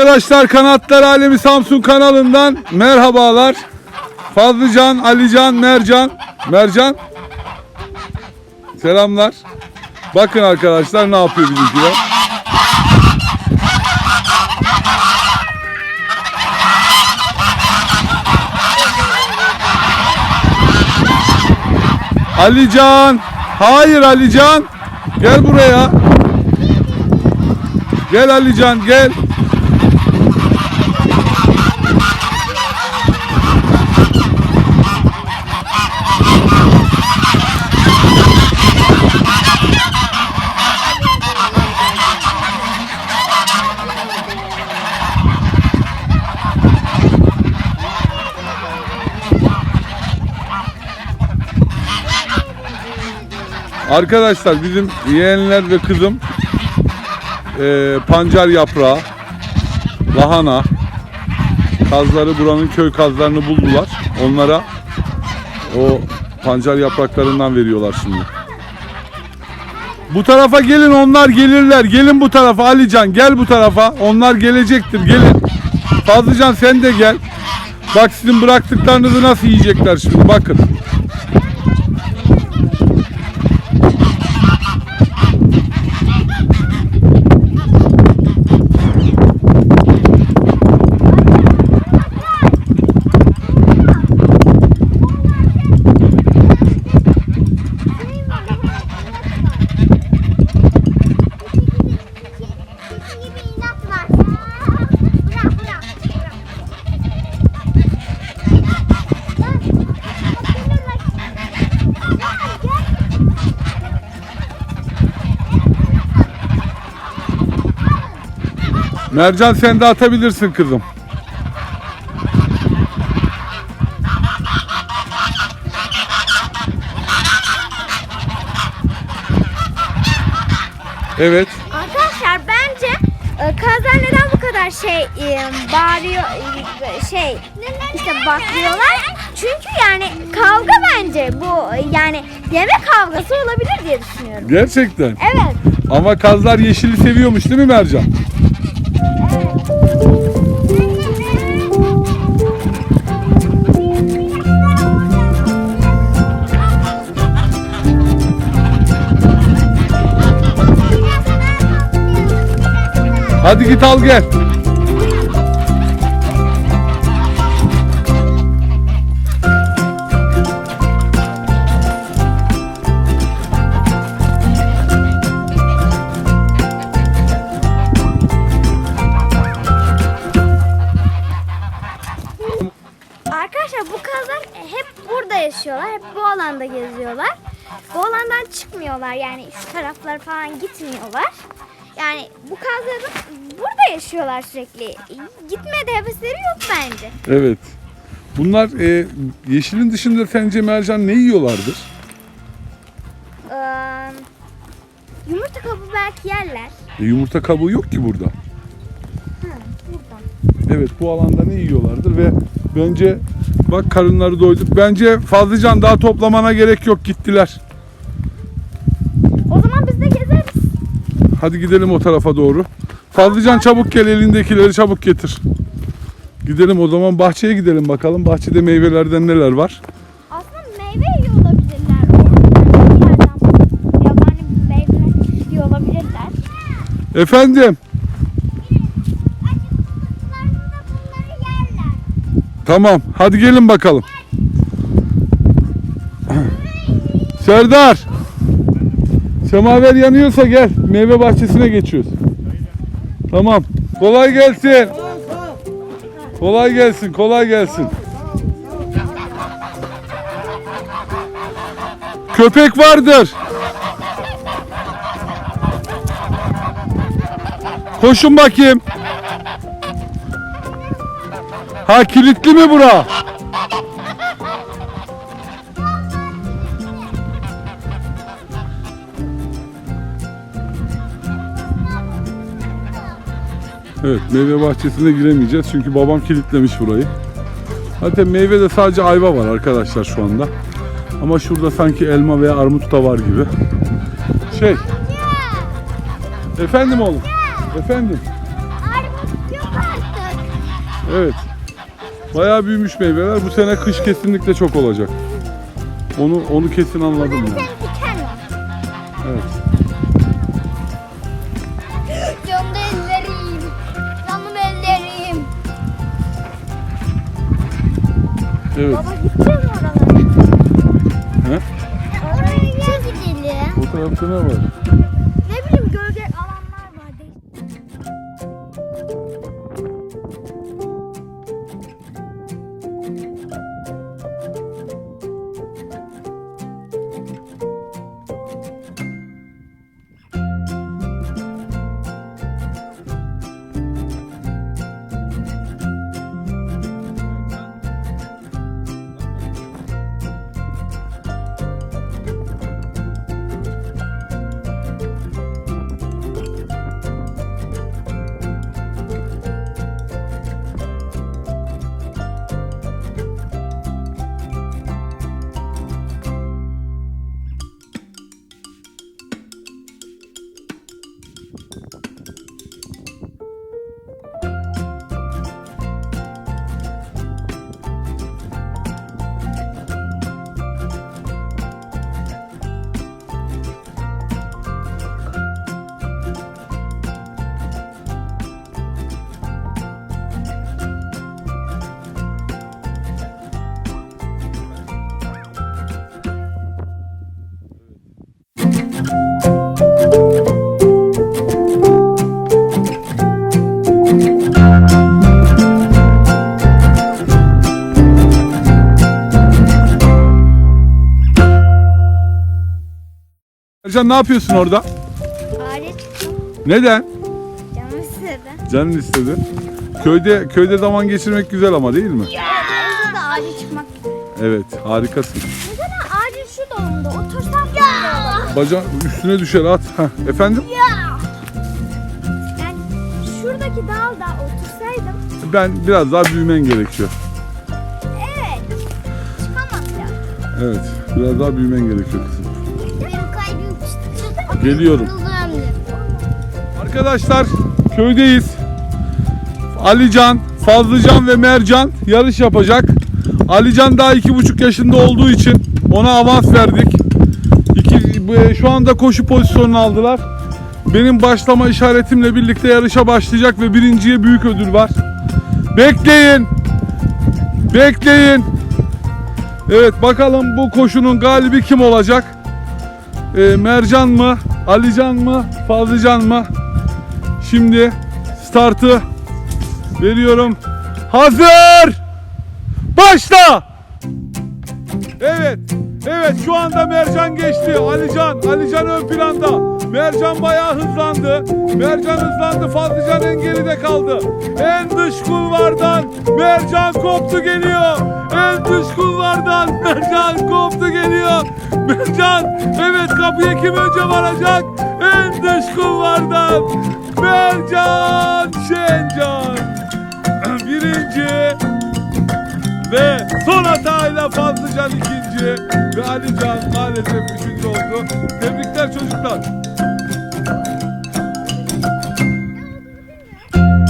Arkadaşlar Kanatlar Alemi Samsun kanalından merhabalar. Fazlıcan, Alican, Mercan. Mercan. Selamlar. Bakın arkadaşlar ne yapıyor bizimkiler. Alican. Hayır Alican. Gel buraya. Gel Alican gel. Arkadaşlar bizim yeğenler ve kızım eee, pancar yaprağı, lahana, kazları buranın köy kazlarını buldular. Onlara o pancar yapraklarından veriyorlar şimdi. Bu tarafa gelin onlar gelirler. Gelin bu tarafa Alican gel bu tarafa. Onlar gelecektir gelin. Fazlıcan sen de gel. Bak sizin bıraktıklarınızı nasıl yiyecekler şimdi bakın. Mercan sen de atabilirsin kızım. Evet. Arkadaşlar bence e, kazlar neden bu kadar şey e, bağırıyor e, şey işte baklıyorlar? Çünkü yani kavga bence bu e, yani yemek kavgası olabilir diye düşünüyorum. Gerçekten. Evet. Ama kazlar yeşili seviyormuş değil mi Mercan? Hadi git al gel. Arkadaşlar bu kazlar hep burada yaşıyorlar. Hep bu alanda geziyorlar. Bu alandan çıkmıyorlar. Yani şu taraflara falan gitmiyorlar. Yani bu kazların burada yaşıyorlar sürekli. Gitmede hevesleri yok bence. Evet. Bunlar e, yeşilin dışında sence Mercan ne yiyorlardır? Ee, yumurta kabuğu belki yerler. E, yumurta kabuğu yok ki burada. Buradan. Evet bu alanda ne yiyorlardır ve bence bak karınları doyduk. Bence Fazlıcan daha toplamana gerek yok gittiler. O zaman biz de gezeriz. Hadi gidelim o tarafa doğru. Fazlıcan çabuk gel elindekileri çabuk getir. Gidelim o zaman bahçeye gidelim bakalım. Bahçede meyvelerden neler var. Aslında meyve yiyor olabilirler. Yani bir yerden yabani meyve yiyor olabilirler. Efendim tamam hadi gelin bakalım. Serdar. Semaver yanıyorsa gel. Meyve bahçesine geçiyoruz. Tamam. Kolay gelsin. Kolay gelsin, kolay gelsin. Köpek vardır. Koşun bakayım. Ha kilitli mi bura? Evet meyve bahçesine giremeyeceğiz çünkü babam kilitlemiş burayı. Zaten meyve de sadece ayva var arkadaşlar şu anda. Ama şurada sanki elma veya armut da var gibi. Şey. Efendim oğlum. Efendim. Evet. Bayağı büyümüş meyveler. Bu sene kış kesinlikle çok olacak. Onu onu kesin anladım Bir ya. tane diken var. Evet. Evet. Baba gideceğiz mi oralara? He? Oraya gidelim. O tarafta ne var? Ercan ne yapıyorsun orada? Çıktım. Neden? Canım istedi. Canın istedi. Köyde köyde zaman geçirmek güzel ama değil mi? Da ağaca çıkmak. Evet, harikasın. Mesela ağacın şu dalında otursam ya. Baca üstüne düşer at. Heh, efendim? Yani şuradaki dalda otursaydım. Ben biraz daha büyümen gerekiyor. Evet. Çıkamam ya. Evet, biraz daha büyümen gerekiyor kızım. Geliyorum. Arkadaşlar köydeyiz. Alican, Fazlıcan ve Mercan yarış yapacak. Alican daha iki buçuk yaşında olduğu için ona avans verdik. İki, bu- şu anda koşu pozisyonunu aldılar. Benim başlama işaretimle birlikte yarışa başlayacak ve birinciye büyük ödül var. Bekleyin. Bekleyin. Evet bakalım bu koşunun galibi kim olacak? Ee, Mercan mı? Alican mı? Fazlıcan mı? Şimdi startı veriyorum. Hazır! Başla! Evet. Evet şu anda Mercan geçti. Alican, Alican ön planda. Mercan bayağı hızlandı. Mercan hızlandı. Fazlıcan en geride kaldı. En dış kulvardan Mercan koptu geliyor. En dış kulvardan Mercan koptu geliyor. Mercan evet kapıya kim önce varacak? En dış kulvardan Mercan Şencan. Birinci ve son hatayla Fazlıcan ikinci ve Alican maalesef üçüncü oldu. Tebrikler çocuklar.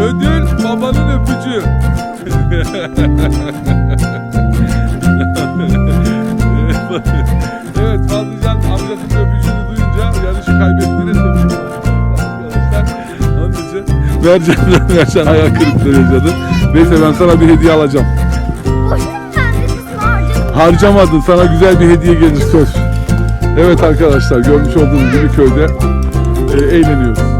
Ödül babanın öpücüğü. evet Fazlıcan amcasının öpücüğünü duyunca yarışı kaybettiğini tebrik arkadaşlar. İçin Mercan, Mercan hayal kırıklığı yaşadı. Neyse ben sana bir hediye alacağım. Harcamadın sana güzel bir hediye gelir söz. Evet arkadaşlar görmüş olduğunuz gibi köyde e, eğleniyoruz.